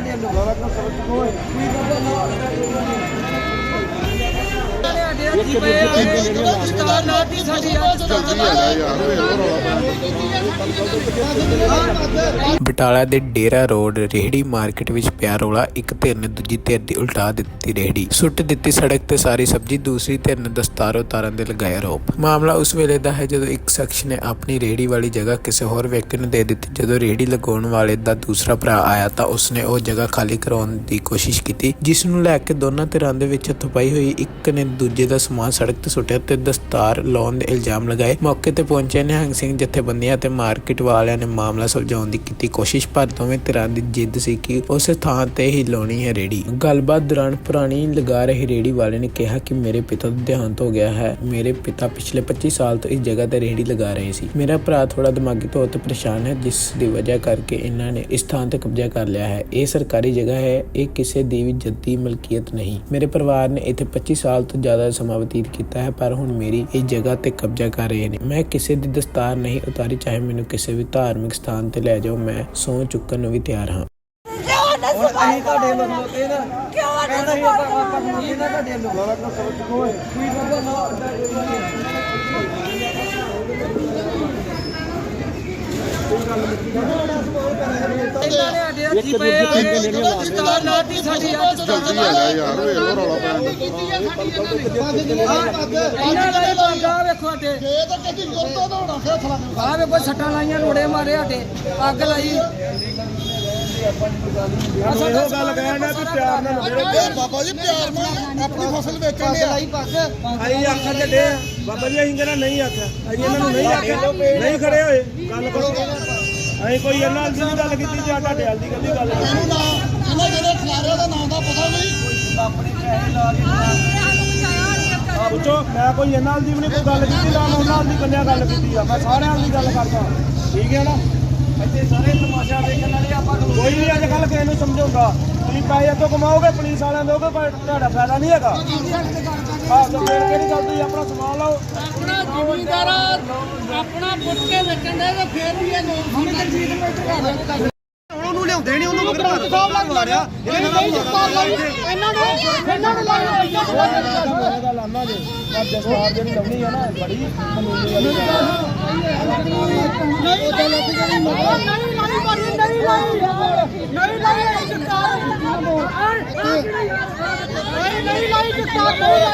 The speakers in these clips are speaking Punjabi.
ਤੁਹਾਡੇ ਨੂੰ ਬਟਾਲਾ ਦੇ ਡੇਰਾ ਰੋਡ ਰੇਹੜੀ ਮਾਰਕੀਟ ਵਿੱਚ ਪਿਆ ਰੌਲਾ, ਇੱਕ ਧਿਰ ਨੇ ਦੂਜੀ ਧਿਰ ਦੀ ਉਲਟਾ ਦਿੱਤੀ ਰੇਹੜੀ। ਸੁੱਟ ਦਿੱਤੀ ਸੜਕ ਤੇ ਸਾਰੀ ਸਬਜ਼ੀ, ਦੂਸਰੀ ਧਿਰ ਨੇ ਦਸਤਾਰ ਉਤਾਰਨ ਦੇ ਲਗਾਇਆ ਆਰੋਪ ਮਾਮਲਾ ਉਸ ਵੇਲੇ ਦਾ ਹੈ ਜਦੋਂ ਇੱਕ ਸ਼ਖਸ ਨੇ ਆਪਣੀ ਰੇਹੜੀ ਵਾਲੀ ਜਗ੍ਹਾ ਕਿਸੇ ਹੋਰ ਵਿਅਕਤੀ ਨੂੰ ਦੇ ਦਿੱਤੀ। ਜਦੋਂ ਰੇਹੜੀ ਲਗਾਉਣ ਵਾਲੇ ਦਾ ਦੂਸਰਾ ਭਰਾ ਆਇਆ ਤਾਂ ਉਸਨੇ ਉਹ ਜਗ੍ਹਾ ਖਾਲੀ ਕਰਾਉਣ ਦੀ ਕੋਸ਼ਿਸ਼ ਕੀਤੀ, ਜਿਸ ਨੂੰ ਲੈ ਕੇ ਦੋਨਾਂ ਧਿਰਾਂ ਦੇ ਵਿੱਚ ਥਪਾਈ ਹੋਈ। ਇੱਕ ਨੇ ਦੂਜੇ ਦਾ ਸਮਾਨ ਸੜਕ ਤੇ ਸੁੱਟਿਆ ਤੇ ਦਸਤਾਰ ਲਾਉਣ ਦੇ ਇਲਜ਼ਾਮ ਲਗਾਏ। ਮੌਕੇ ਤੇ ਪਹੁੰਚੇ ਨਿਹੰਗ ਸਿੰਘ ਜਥੇਬੰਦੀਆਂ ਤੇ ਮਾਰਕੀਟ ਵਾਲਿਆਂ ਨੇ ਮਾਮਲਾ ਸੁਲਝਾਉਣ ਦੀ ਕੀਤੀ ਕੋਸ਼ਿਸ਼, ਪਰ ਦੋਵੇਂ ਧਿਰਾਂ ਦੀ ਜਿੱਦ ਸੀ ਕਿ ਉਸੇ ਥਾਂ ਤੇ ਹੀ ਲਾਉਣੀ ਹੈ ਰੇੜੀ। ਗੱਲਬਾਤ ਦੌਰਾਨ ਪੁਰਾਣੀ ਲਗਾ ਰਹੀ ਰੇੜੀ ਵਾਲੇ ਨੇ ਕਿਹਾ ਕਿ ਮੇਰੇ ਪਿਤਾ ਦਾ ਦੇਹਾਂਤ ਹੋ ਗਿਆ ਹੈ। ਮੇਰੇ ਪਿਤਾ ਪਿਛਲੇ 25 ਸਾਲ ਤੋਂ ਇਸ ਜਗ੍ਹਾ ਤੇ ਰੇੜੀ ਲਗਾ ਰਹੇ ਸੀ। ਮੇਰਾ ਭਰਾ ਥੋੜਾ ਦਿਮਾਗੀ ਤੌਰ ਤੇ ਪਰੇਸ਼ਾਨ ਹੈ, ਜਿਸ ਦੀ ਵਜ੍ਹਾ ਕਰਕੇ ਇਹਨਾਂ ਨੇ ਇਸ ਥਾਂ ਤੇ ਕਬਜ਼ਾ ਕਰ ਲਿਆ ਹੈ। ਇਹ ਸਰਕਾਰੀ ਜਗ੍ਹਾ ਹੈ, ਇਹ ਕਿਸੇ ਦੀ ਵੀ ਜੱਦੀ ਮਲਕੀਅਤ ਨਹੀਂ। ਮੇਰੇ ਪਰਿਵਾਰ ਨੇ ਇੱਥੇ 25 ਸਾਲ ਤੋਂ ਜ਼ਿਆਦਾ ਸਮਾਂ ਬਤੀਤ ਕੀਤਾ ਹੈ, ਪਰ ਹੁਣ ਮੇਰੀ ਇਸ ਜਗ੍ਹਾ ਤੇ ਕਬਜ਼ਾ ਕਰ ਰਹੇ ਨੇ। ਮੈਂ ਕਿਸੇ ਦੀ ਦਸਤਾਰ ਨਹੀਂ ਉਤਾਰੀ ਚਾਹੇ ਮੈਨੂੰ ਕਿਸੇ ਵੀ ਧਾਰਮਿਕ ਸਥਾਨ ਤੇ ਲੈ ਜਾਓ ਮੈਂ ਸਹੁੰ ਚੁੱਕਣ ਨੂੰ ਵੀ ਤਿਆਰ ਹਾਂ। ਹੁਣ ਅਸੀਂ ਤੁਹਾਡੇ ਵੱਲੋਂ ਤੇ ਨਾ ਕਿਉਂ ਨਾ ਕਹਿੰਦਾ ਸੀ ਆਪਾਂ ਆਪਾਂ ਮੰਗੀ ਨਾ ਤੁਹਾਡੇ ਵੱਲੋਂ ਕੀ ਬਾਬਾ ਨਾ ਇਹਨਾਂ ਨੇ ਸਾਡੇ ਹੱਥੀ ਪਏ ਆ ਦਸਤਾਰ ਲਾਤੀ ਸਾਡੀ ਅੱਜ ਜਲਦੀ ਜਾ ਯਾਰ ਵੇਖ ਲੋ ਰੌਲਾ ਪੈਣ ਇਹਨਾਂ ਦਾ ਹੀ ਬੰਦਾ ਵੇਖੋ ਸਾਡੇ। ਇਹ ਤਾਂ ਕਦੀ ਗੁਰਦੋ ਦਾ ਹੋਣਾ ਫੇਰ ਫਲਾ ਆਹ ਵੇਖੋ ਸੱਟਾਂ ਲਾਈਆਂ ਰੋੜੇ ਮਾਰੇ ਸਾਡੇ। ਅੱਗ ਲਾਈ। ਇਹੋ ਗੱਲ ਕਹਿਣਾ ਵੀ ਪਿਆਰ ਨਾਲ ਮੇਰੇ ਇਹ ਬਾਬਾ ਜੀ ਪਿਆਰ ਨਾਲ ਆਪਣੀ ਫਸਲ ਵੇਚਣ ਦੇ ਲਾਈ ਪੱਗ। ਅਸੀਂ ਆਖਣ ਦੇ ਡੇ ਬਾਬਾ ਜੀ ਅਸੀਂ ਕਹਿੰਦਾ ਨਹੀਂ ਆਖਿਆ। ਅਸੀਂ ਇਹਨਾਂ ਨੂੰ ਨਹੀਂ ਆਖਿਆ। ਨਹੀਂ ਖੜੇ ਹੋਏ। ਗੱਲ ਕਰੋ। ਅਸੀਂ ਕੋਈ ਇਹਨਾਂ ਨਾਲ ਦੀ ਗੱਲ ਕੀਤੀ ਜਾਂ ਤੁਹਾਡੇ ਨਾਲ ਦੀ ਗੱਲ ਗੱਲ ਕੀਤੀ ਇਹਨੂੰ ਨਾ ਇਹਨਾਂ ਜਿਹੜੇ ਖਿਲਾਰਿਆਂ ਦਾ ਨਾਮ ਦਾ ਪਤਾ ਨਹੀਂ। ਪੁੱਛੋ ਮੈਂ ਕੋਈ ਇਹਨਾਂ ਨਾਲ ਦੀ ਵੀ ਨਹੀਂ ਕੋਈ ਗੱਲ ਕੀਤੀ ਨਾ ਮੈਂ ਉਹਨਾਂ ਨਾਲ ਦੀ ਕੰਨਿਆ ਗੱਲ ਕੀਤੀ ਆ। ਮੈਂ ਸਾਰਿਆਂ ਨਾਲ ਦੀ ਗੱਲ ਕਰਦਾ ਠੀਕ ਹੈ ਨਾ? ਇੱਥੇ ਸਾਰੇ ਤਮਾਸ਼ਾ ਦੇਖਣ ਵਾਲੇ ਆਪਾਂ ਨੂੰ ਕੋਈ ਨਹੀਂ ਅੱਜ ਕੱਲ ਕਿਸੇ ਨੂੰ ਸਮਝਾਉਂਦਾ। ਤੁਸੀਂ ਪੈਸੇ ਤੋਂ ਕਮਾਓਗੇ ਪੁਲਿਸ ਵਾਲਿਆਂ ਦੋਗੇ ਪਰ ਤੁਹਾਡਾ ਫਾਇਦਾ ਨਹੀਂ ਹੈਗਾ। ਆਹ ਤਾਂ ਫੇਰ ਕਿਹੜੀ ਗੱਲ ਤੁਸੀਂ ਆਪਣਾ ਸਮਾਨ ਲਾਓ। ਆਪਣਾ ਜ਼ਿਮੀਂਦਾਰ ਆਪਣਾ ਪੁੱਟ ਕੇ ਵੇਚਣ ਦੇ ਤੇ ਫੇਰ ਵੀ ਇਹ ਲੋਕ ਉਹਨੂੰ ਲਿਆਉਂਦੇ ਨਹੀਂ ਉਹਨੂੰ ਮਗਰ ਘਰ ਸਾਹਿਬ ਲੱਗ ਵਾੜਿਆ ਇਹ ਨਹੀਂ ਇਹਨਾਂ ਨੂੰ ਇਹਨਾਂ ਨੂੰ ਲਾਇਆ ਦਾ ਲਾਨਾ ਜੇ ਪਰ ਜਸਵਾਰ ਜਿਹੜੀ ਲਾਉਣੀ ਆ ਨਾ ਬੜੀ ਕਾਨੂੰਨੀ ਵਾਲੀ ਗੱਲ ਆ। ਨਹੀਂ ਲਾਈ ਨਹੀਂ ਭਾਜੀ ਨਹੀਂ ਲਾਈ ਨਹੀਂ ਲਾਈ ਸਰਕਾਰ ਨਹੀਂ ਨਹੀਂ ਲਾਈ ਸਰਕਾਰ ਨਹੀਂ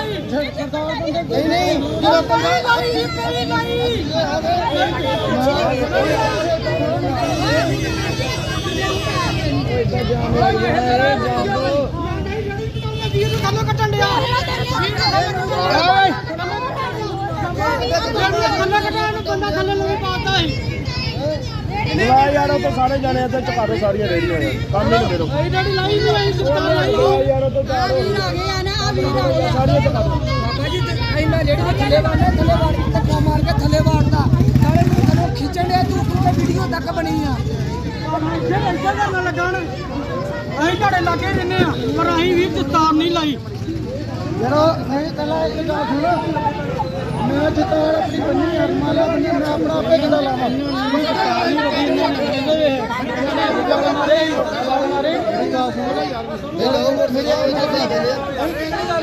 ਨਹੀਂ ਨਹੀਂ ਨਹੀਂ ਲਾਈ ਨਹੀਂ ਲਾਈ ਵੀਰ ਯਾਰ ਉਹ ਤਾਂ ਸਾਰੇ ਜਾਣੇ ਇੱਥੇ ਚੁਕਾ ਦਿਓ ਸਾਰੀਆਂ ਰੇੜੀਆਂ ਯਾਰ ਕੰਮ ਹੀ ਨਿਬੇੜੋ ਇਹ ਜਿਹੜੀ ਲਾਈ ਨਹੀਂ ਲਾਈ ਸਰਕਾਰ ਲਾਈ ਬੁਲਾ ਯਾਰ ਉਹ ਤਾਂ ਚਾਰ ਹੋ ਗਏ ਸਾਰੀਆਂ ਚੁਕਾ ਦਿਓ ਬਾਬਾ ਜੀ ਇਹਨਾਂ ਜਿਹੜੇ ਥੱਲੇ ਵਾੜਨੇ, ਥੱਲੇ ਵਾੜ ਕੇ ਧੱਕਾ ਮਾਰ ਕੇ ਥੱਲੇ ਵਾੜਦਾ ਨਾਲੇ ਨੂੰ ਥੱਲੇ ਖਿੱਚਣ ਡਿਆ, ਤੂੰ ਕਿਤੇ ਵੀਡੀਓ ਤੱਕ ਬਣੀ ਆ। ਇੱਥੇ ਇੱਥੇ ਕਰਨ ਲੱਗਣ ਅਸੀਂ ਤੁਹਾਡੇ ਲਾਗੇ ਰਹਿੰਦੇ ਆ ਪਰ ਅਸੀਂ ਵੀ ਦਸਤਾਰ ਨਹੀਂ ਲਾਈ ਜਦੋਂ ਨਹੀਂ ਪਹਿਲਾਂ ਇੱਕ ਗੱਲ ਸੁਣ, ਮੈਂ ਜਿੱਤਾਂ ਆਪਣੀ ਬੰਨੀ ਅਰਮਾਲਾ ਬੰਨੀ ਮੈਂ ਆਪਣਾ ਆਪੇ ਕਿਦਾਂ ਲਾਵਾਂ ਕੋਈ ਸਰਕਾਰ ਨਹੀਂ ਰੋਕੀ ਇਹਨਾਂ ਕਹਿੰਦੇ ਵੇ ਜਦੋਂ ਮਾਰੇ ਗੱਲ ਸੁਣ ਯਾਰ ਇਹ ਲੋਕ ਮੇਰੇ ਆਪ ਨੂੰ ਇੱਥੇ ਪਈ ਮੰਗਾ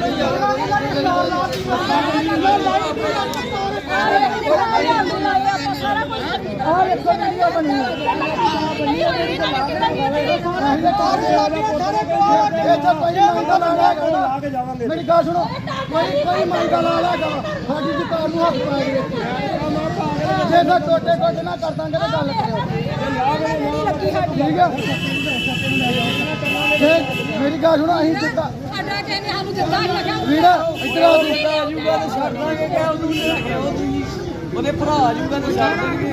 ਲਾ ਕੇ ਜਾਵਾਂਗੇ ਮੇਰੀ ਗੱਲ ਸੁਣੋ ਕੋਈ ਕੋਈ ਮੰਗਾ ਲਾ ਲਾ ਜਾ ਸਾਡੀ ਦੁਕਾਨ ਨੂੰ ਹੱਥ ਪਾ ਕੇ ਜੇ ਨਾ ਟੋਟੇ ਟੋਟੇ ਨਾ ਕਰ ਦਾਂਗੇ ਤਾਂ ਗੱਲ ਕਰਿਓ ਠੀਕ ਆ ਜੇ। ਮੇਰੀ ਗੱਲ ਸੁਣੋ ਅਸੀਂ ਜਿੱਦਾਂ ਸਾਡਾ ਕਹਿੰਦੇ ਸਾਨੂੰ ਦਿੱਤਾ ਲੱਗਾ ਵੀੜਾ ਇੱਧਰ ਆ ਤੂੰ ਆ ਜੂਗਾ ਤੇ ਛੱਡ ਦਾਂਗੇ ਕਿ ਉਹਨੂੰ ਉਹਦੇ ਭਰਾ ਆ ਜੂਗਾ ਤੇ ਛੱਡ ਦੇਣਗੇ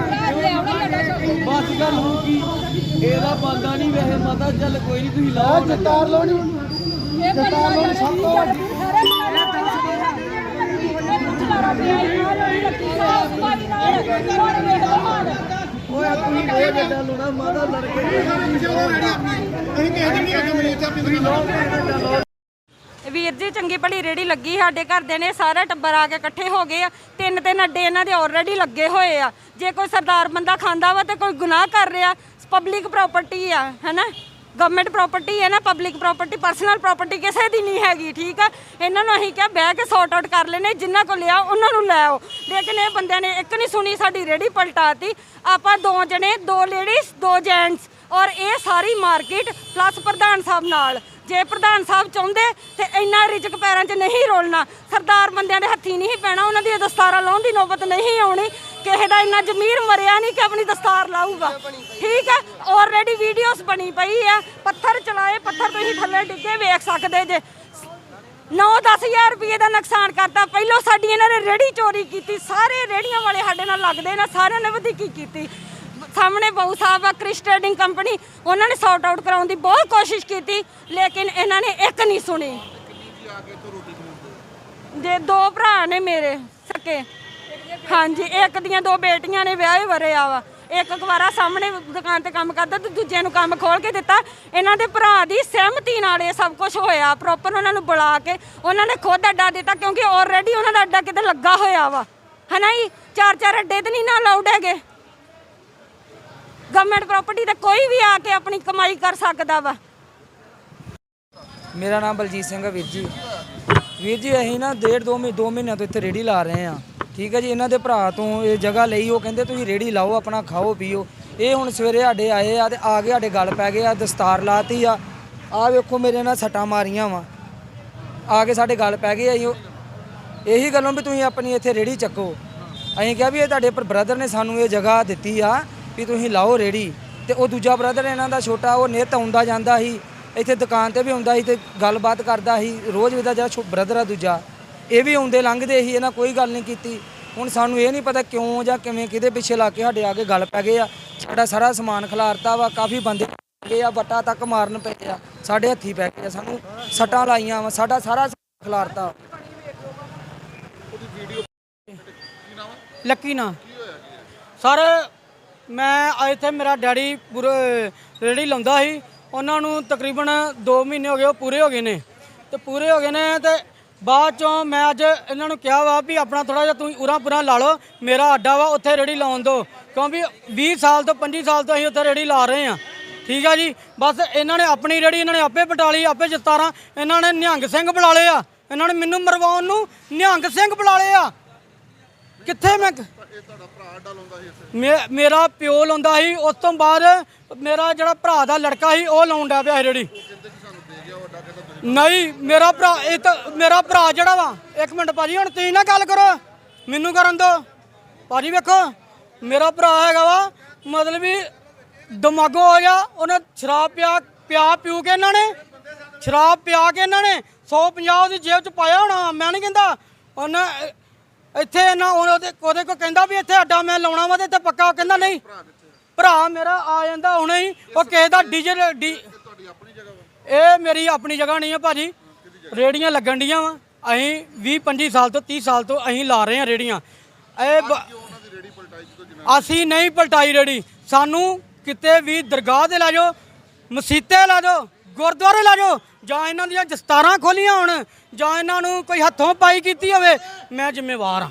ਬਸ ਗੱਲ ਹੋ ਗਈ। ਇਹਦਾ ਬੰਦਾ ਨਹੀਂ ਵੈਸੇ ਮਾਤਾ ਚੱਲ ਕੋਈ ਨਹੀਂ ਤੁਸੀਂ ਲਾਓ ਜਤਾਰ ਲਾਉਣੀ। ਇਹ ਜਤਾਰ ਲਾਉਣੀ ਸਭ ਤੋਂ ਵੱਡੀ। ਓਏ ਤੁਸੀਂ ਇਹ ਗੱਡਾ ਲੁਣਾ ਮਾਤਾ ਲੜ ਕੇ ਅਸੀਂ ਕਿਸੇ ਦਿਨ ਨਹੀਂ ਅੱਗੇ ਮਿਲੇ ਤੇ ਆਪਣੀ ਦੁਕਾਨ ਵੀਰ ਜੀ, ਚੰਗੀ ਭਲੀ ਰੇੜੀ ਲੱਗੀ ਸਾਡੇ ਘਰਦੇ ਨੇ, ਸਾਰਾ ਟੱਬਰ ਆ ਕੇ ਇਕੱਠੇ ਹੋ ਗਏ ਆ। ਤਿੰਨ ਤਿੰਨ ਅੱਡੇ ਇਹਨਾਂ ਦੇ ਆਲਰੇਡੀ ਲੱਗੇ ਹੋਏ ਆ। ਜੇ ਕੋਈ ਸਰਦਾਰ ਬੰਦਾ ਖਾਂਦਾ ਵਾ ਤੇ ਕੋਈ ਗੁਨਾਹ ਕਰ ਰਿਹਾ ਪਬਲਿਕ ਪ੍ਰਾਪਰਟੀ ਆ, ਹੈਨਾ? ਗਵਰਨਮੈਂਟ ਪ੍ਰਾਪਰਟੀ ਹੈ ਨਾ ਪਬਲਿਕ ਪ੍ਰਾਪਰਟੀ ਪਰਸਨਲ ਪ੍ਰਾਪਰਟੀ ਕਿਸੇ ਦੀ ਨਹੀਂ ਹੈਗੀ, ਠੀਕ ਆ? ਇਹਨਾਂ ਨੂੰ ਅਸੀਂ ਕਿਹਾ, ਬਹਿ ਕੇ ਸੌਟ ਆਊਟ ਕਰ ਲੈਨੇ ਜਿੰਨਾ ਕੋ ਲਿਆ, ਉਹਨਾਂ ਨੂੰ ਲੈ ਆਓ। ਲੇਕਿਨ ਇਹ ਬੰਦਿਆਂ ਨੇ ਇੱਕ ਨਹੀਂ ਸੁਣੀ, ਸਾਡੀ ਰੇੜੀ ਪਲਟਾਤੀ। ਆਪਾਂ ਦੋ ਜਣੇ, ਦੋ ਲੇਡੀਜ਼ ਦੋ ਜੈਂਟਸ ਔਰ ਇਹ ਸਾਰੀ ਮਾਰਕੀਟ ਪਲੱਸ ਪ੍ਰਧਾਨ ਸਾਹਿਬ ਨਾਲ। ਜੇ ਪ੍ਰਧਾਨ ਸਾਹਿਬ ਚਾਹੁੰਦੇ ਤੇ ਇੰਨਾ ਰਿਜਕ ਪੈਰਾਂ 'ਚ ਨਹੀਂ ਰੋਲਣਾ। ਸਰਦਾਰ ਬੰਦਿਆਂ ਦੇ ਹੱਥੀ ਨਹੀਂ ਪੈਣਾ, ਉਹਨਾਂ ਦੀ ਦਸਤਾਰਾਂ ਲਾਉਣ ਦੀ ਨੌਬਤ ਨਹੀਂ ਆਉਣੀ। ਕਿਸੇ ਦਾ ਇੰਨਾ ਜ਼ਮੀਰ ਮਰਿਆ ਨਹੀਂ ਕਿ ਆਪਣੀ ਦਸਤਾਰ ਲਾਊਗਾ। ਠੀਕ ਹੈ ਆਲਰੇਡੀ ਵੀਡੀਓਜ਼ ਬਣੀ ਪਈ ਆ। ਪੱਥਰ ਚਲਾਏ, ਪੱਥਰ ਤੁਸੀਂ ਥੱਲੇ ਡਿੱਗੇ ਵੇਖ ਸਕਦੇ ਜੇ। 9-10000 ਰੁਪਏ ਦਾ ਨੁਕਸਾਨ ਕਰਤਾ। ਪਹਿਲੋਂ ਸਾਡੀ ਇਹਨਾਂ ਨੇ ਰੇੜੀ ਚੋਰੀ ਕੀਤੀ, ਸਾਰੇ ਰੇੜੀਆਂ ਵਾਲੇ ਸਾਡੇ ਨਾਲ ਲੱਗਦੇ ਨੇ, ਸਾਰਿਆਂ ਨੇ ਵਧੀਕੀ ਕੀਤੀ। ਸਾਹਮਣੇ ਬਾਊ ਸਾਹਿਬ ਆ, ਕ੍ਰਿਸ ਟ੍ਰੇਡਿੰਗ ਕੰਪਨੀ ਉਹਨਾਂ ਨੇ ਸੌਟ ਆਊਟ ਕਰਾਉਣ ਦੀ ਬਹੁਤ ਕੋਸ਼ਿਸ਼ ਕੀਤੀ, ਲੇਕਿਨ ਇਹਨਾਂ ਨੇ ਇੱਕ ਨਹੀਂ ਸੁਣੀ। ਜੇ ਦੋ ਭਰਾ ਨੇ ਮੇਰੇ, ਸਕੇ। ਹਾਂਜੀ, ਇੱਕ ਦੀਆਂ ਦੋ ਬੇਟੀਆਂ ਨੇ, ਵਿਆਹੇ ਵਰੇ ਆ ਵਾ। ਇੱਕ ਕੁਵਾਰਾ ਸਾਹਮਣੇ ਦੁਕਾਨ ਤੇ ਕੰਮ ਕਰਦਾ, ਤੇ ਦੂਜੇ ਨੂੰ ਕੰਮ ਖੋਲ ਕੇ ਦਿੱਤਾ। ਇਹਨਾਂ ਦੇ ਭਰਾ ਦੀ ਸਹਿਮਤੀ ਨਾਲ ਇਹ ਸਭ ਕੁਝ ਹੋਇਆ ਪ੍ਰੋਪਰ ਉਹਨਾਂ ਨੂੰ ਬੁਲਾ ਕੇ ਉਹਨਾਂ ਨੇ ਖੁਦ ਅੱਡਾ ਦਿੱਤਾ, ਕਿਉਂਕਿ ਆਲਰੇਡੀ ਉਹਨਾਂ ਦਾ ਅੱਡਾ ਕਿਤੇ ਲੱਗਾ ਹੋਇਆ ਵਾ। ਹਨਾ ਜੀ? ਚਾਰ ਚਾਰ ਅੱਡੇ ਤੇ ਨਹੀਂ ਨਾ ਅਲਾਉਡ ਹੈਗੇ। ਗਵਰਨਮੈਂਟ ਪ੍ਰਾਪਰਟੀ ਤੇ ਕੋਈ ਵੀ ਆ ਕੇ ਆਪਣੀ ਕਮਾਈ ਕਰ ਸਕਦਾ ਵਾ। ਮੇਰਾ ਨਾਮ ਬਲਜੀਤ ਸਿੰਘ ਹੈ ਵੀਰ ਜੀ। ਵੀਰ ਜੀ, ਅਸੀਂ ਨਾ ਡੇਢ ਦੋ ਮਹੀਨੇ ਦੋ ਮਹੀਨਿਆਂ ਤੋਂ ਇੱਥੇ ਰੇੜੀ ਲਾ ਰਹੇ ਆ ਠੀਕ ਹੈ ਜੀ, ਇਹਨਾਂ ਦੇ ਭਰਾ ਤੋਂ ਇਹ ਜਗ੍ਹਾ ਲਈ, ਉਹ ਕਹਿੰਦੇ ਤੁਸੀਂ ਰੇੜੀ ਲਾਓ, ਆਪਣਾ ਖਾਓ, ਪੀਓ। ਇਹ ਹੁਣ ਸਵੇਰੇ ਸਾਡੇ ਆਏ ਆ ਤੇ ਆ ਕੇ ਸਾਡੇ ਗੱਲ ਪੈ ਗਏ ਆ, ਦਸਤਾਰ ਲਾਤੀ ਆ। ਆ ਵੇਖੋ ਮੇਰੇ ਨਾਲ ਸੱਟਾਂ ਮਾਰੀਆਂ ਵਾ। ਆ ਕੇ ਸਾਡੇ ਗੱਲ ਪੈ ਗਏ ਆ ਜੀ ਇਹੀ ਗੱਲੋਂ ਵੀ ਤੁਸੀਂ ਆਪਣੀ ਇੱਥੇ ਰੇੜੀ ਚੱਕੋ। ਅਸੀਂ ਕਿਹਾ ਵੀ ਇਹ ਤੁਹਾਡੇ ਪਰ ਬ੍ਰਦਰ ਨੇ ਸਾਨੂੰ ਇਹ ਜਗ੍ਹਾ ਦਿੱਤੀ ਆ। ਵੀ ਤੁਸੀਂ ਲਾਓ ਰੇੜੀ ਤੇ ਉਹ ਦੂਜਾ ਬ੍ਰਦਰ ਇਹਨਾਂ ਦਾ ਛੋਟਾ ਉਹ ਨਿੱਤ ਆਉਂਦਾ ਜਾਂਦਾ ਸੀ ਇੱਥੇ ਦੁਕਾਨ ਤੇ ਵੀ ਆਉਂਦਾ ਸੀ ਤੇ ਗੱਲਬਾਤ ਕਰਦਾ ਸੀ ਰੋਜ਼ ਵੀ ਦਾ ਜਿਹੜਾ ਬ੍ਰਦਰ ਆ ਦੂਜਾ ਇਹ ਵੀ ਆਉਂਦੇ ਲੰਘਦੇ ਸੀ ਇਹਨਾਂ ਕੋਈ ਗੱਲ ਨਹੀਂ ਕੀਤੀ। ਹੁਣ ਸਾਨੂੰ ਇਹ ਨਹੀਂ ਪਤਾ ਕਿਉਂ ਜਾਂ ਕਿਵੇਂ ਕਿਹਦੇ ਪਿੱਛੇ ਲਾ ਕੇ ਸਾਡੇ ਆ ਕੇ ਗੱਲ ਪੈ ਗਏ ਆ। ਸਾਡਾ ਸਾਰਾ ਸਮਾਨ ਖਿਲਾਰਤਾ ਵਾ ਕਾਫੀ ਬੰਦੇ ਗਏ ਆ ਬੱਟਾ ਤੱਕ ਮਾਰਨ ਪਏ ਆ ਸਾਡੇ ਹੱਥੀ ਪੈ ਗਏ ਆ ਸਾਨੂੰ ਸੱਟਾਂ ਲਾਈਆਂ ਵਾ ਸਾਡਾ ਸਾਰਾ ਸਮਾਨ ਖਿਲਾਰਤਾ। ਲੱਕੀ ਨਾ। ਸਰ ਮੈਂ ਇੱਥੇ ਮੇਰਾ ਡੈਡੀ ਪੂਰੇ ਰੇੜੀ ਲਾਉਂਦਾ ਸੀ। ਉਹਨਾਂ ਨੂੰ ਤਕਰੀਬਨ 2 ਮਹੀਨੇ ਹੋ ਗਏ, ਉਹ ਪੂਰੇ ਹੋ ਗਏ ਨੇ। ਤੇ ਪੂਰੇ ਹੋ ਗਏ ਨੇ ਤੇ ਬਾਅਦ ਚੋਂ ਮੈਂ ਅੱਜ ਇਹਨਾਂ ਨੂੰ ਕਿਹਾ ਵਾ ਵੀ ਆਪਣਾ ਥੋੜਾ ਜਿਹਾ ਤੁਸੀਂ ਉਰਾਂ ਪੁਰਾਂ ਲਾ ਲਓ, ਮੇਰਾ ਅੱਡਾ ਵਾ, ਉੱਥੇ ਰੇੜੀ ਲਾਉਣ ਦਿਓ ਕਿਉਂਕਿ 20 ਸਾਲ ਤੋਂ 25 ਸਾਲ ਤੋਂ ਅਸੀਂ ਉੱਥੇ ਰੇੜੀ ਲਾ ਰਹੇ ਆ ਠੀਕ ਆ ਜੀ? ਬਸ ਇਹਨਾਂ ਨੇ ਆਪਣੀ ਰੇੜੀ ਇਹਨਾਂ ਨੇ ਆਪੇ ਪਟਾਲੀ ਆਪੇ ਜਤਾਰਾਂ। ਇਹਨਾਂ ਨੇ ਨਿਹੰਗ ਸਿੰਘ ਬੁਲਾ ਲਏ ਆ। ਇਹਨਾਂ ਨੇ ਮੈਨੂੰ ਮਰਵਾਉਣ ਨੂੰ ਨਿਹੰਗ ਸਿੰਘ ਬੁਲਾ ਲਏ ਆ। ਕਿੱਥੇ ਮੈਂ ਮੇ- ਮੇਰਾ ਪਿਓ ਲਾਉਂਦਾ ਸੀ ਉਸ ਤੋਂ ਬਾਅਦ ਮੇਰਾ ਜਿਹੜਾ ਭਰਾ ਦਾ ਲੜਕਾ ਸੀ ਉਹ ਲਾਉਣ ਡਿਆ ਪਿਆ ਸੀ ਰੇੜੀ। ਨਹੀਂ ਮੇਰਾ ਭਰਾ ਇਹ ਤਾਂ ਮੇਰਾ ਭਰਾ ਜਿਹੜਾ ਵਾ ਇੱਕ ਮਿੰਟ ਭਾਜੀ ਹੁਣ ਤੁਸੀਂ ਨਾ ਗੱਲ ਕਰੋ ਮੈਨੂੰ ਕਰਨ ਦਿਓ ਭਾਜੀ ਵੇਖੋ ਮੇਰਾ ਭਰਾ ਹੈਗਾ ਵਾ ਮਤਲਬ ਵੀ ਦਿਮਾਗੋ ਹੋ ਗਿਆ ਉਹਨੇ ਸ਼ਰਾਬ ਪਿਆ ਪਿਆ ਪਿਊ ਕੇ ਇਹਨਾਂ ਨੇ ਸ਼ਰਾਬ ਪਿਆ ਕੇ ਇਹਨਾਂ ਨੇ 150 ਉਹਦੀ ਜੇਬ ਚ ਪਾਇਆ ਹੋਣਾ ਮੈਂ ਨਹੀਂ ਕਹਿੰਦਾ ਉਹਨੇ ਇੱਥੇ ਇਹਨਾਂ ਉਹਦੇ ਉਹਦੇ ਕੋ ਕਹਿੰਦਾ ਵੀ ਇੱਥੇ ਅੱਡਾ ਮੈਂ ਲਾਉਣਾ ਵਾ ਤੇ ਇੱਥੇ ਪੱਕਾ। ਉਹ ਕਹਿੰਦਾ ਨਹੀਂ। ਭਰਾ ਮੇਰਾ ਆ ਜਾਂਦਾ ਹੁਣੇ ਹੀ। ਉਹ ਕਿਸੇ ਦਾ ਡੀਜ਼ਲ ਡੀ ਇਹ ਮੇਰੀ ਆਪਣੀ ਜਗ੍ਹਾ ਨਹੀਂ ਹੈ ਭਾਜੀ। ਰੇੜੀਆਂ ਲੱਗਣ ਡੀਆਂ ਵਾ। ਅਸੀਂ 20 25 ਸਾਲ ਤੋਂ 30 ਸਾਲ ਤੋਂ ਅਸੀਂ ਲਾ ਰਹੇ ਹਾਂ ਰੇੜੀਆਂ। ਇਹ ਬ- ਅਸੀਂ ਨਹੀਂ ਪਲਟਾਈ ਰੇੜੀ। ਸਾਨੂੰ ਕਿਤੇ ਵੀ ਦਰਗਾਹ ਤੇ ਲੈ ਜਾਓ, ਮਸੀਤੇ ਲੈ ਜਾਓ, ਗੁਰਦੁਆਰੇ ਲੈ ਜਾਓ ਜਾਂ ਇਹਨਾਂ ਦੀਆਂ ਦਸਤਾਰਾਂ ਖੋਲੀਆਂ ਹੋਣ, ਜਾਂ ਇਹਨਾਂ ਨੂੰ ਕੋਈ ਹੱਥੋਂ ਪਾਈ ਕੀਤੀ ਹੋਵੇ, ਮੈਂ ਜ਼ਿੰਮੇਵਾਰ ਹਾਂ।